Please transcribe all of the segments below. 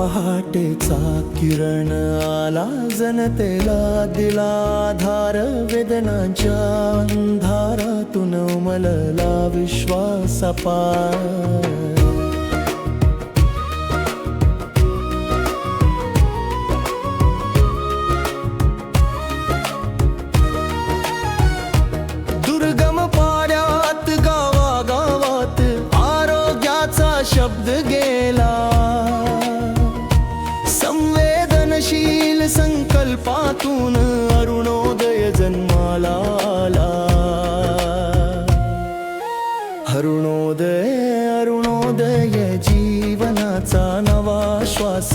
पहाटेचा किरण आला जनतेला दिला आधार वेदनाच्या अंधारातून उमलला विश्वास दुर्गम गावागावात आरोग्याचा शब्द संकल्पातून अरुणोदय जन्माला आला अरुणोदय अरुणोदय जीवनाचा नवा श्वास.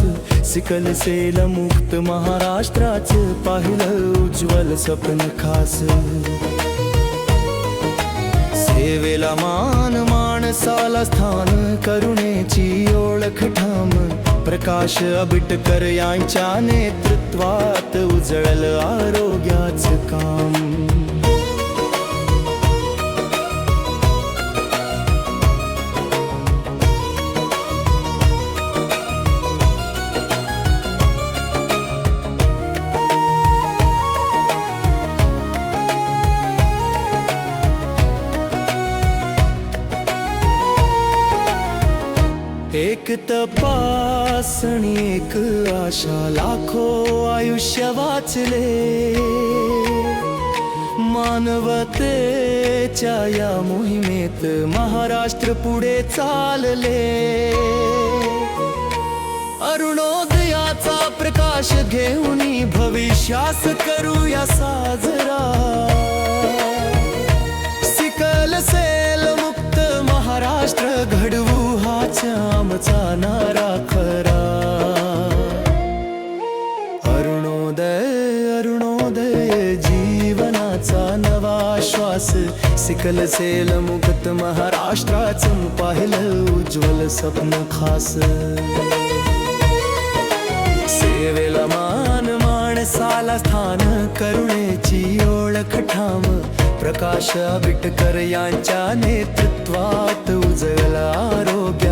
सिकल सेल मुक्त महाराष्ट्राचं पाहिलं उज्ज्वल स्वप्न खास. सेवेला मान माणसाला स्थान करुणेची ओळख ठाम. प्रकाश अबिटकर यांच्या नेतृत्वात उजळल आरोग्याचं काम. एक तपासणी एक आशा लाखो आयुष्य वाचले. मानवतेच्या या मोहिमेत महाराष्ट्र पुढे चालले. अरुणोदयाचा प्रकाश घेऊन भविष्यास करूया साजरा. सिकल सेल मुक्त महाराष्ट्र घडू आमचा नारा खरा. अरुणोदय अरुणोदय जीवनाचा नवा श्वास. सिकल सेल मुक्त महाराष्ट्राचं पाहिलं उज्ज्वल स्वप्न खास. सेवेला मान माणसाला स्थान करुणेची ओळख ठाम. प्रकाश आबिटकर यांच्या नेतृत्वात उजळला आरोग्य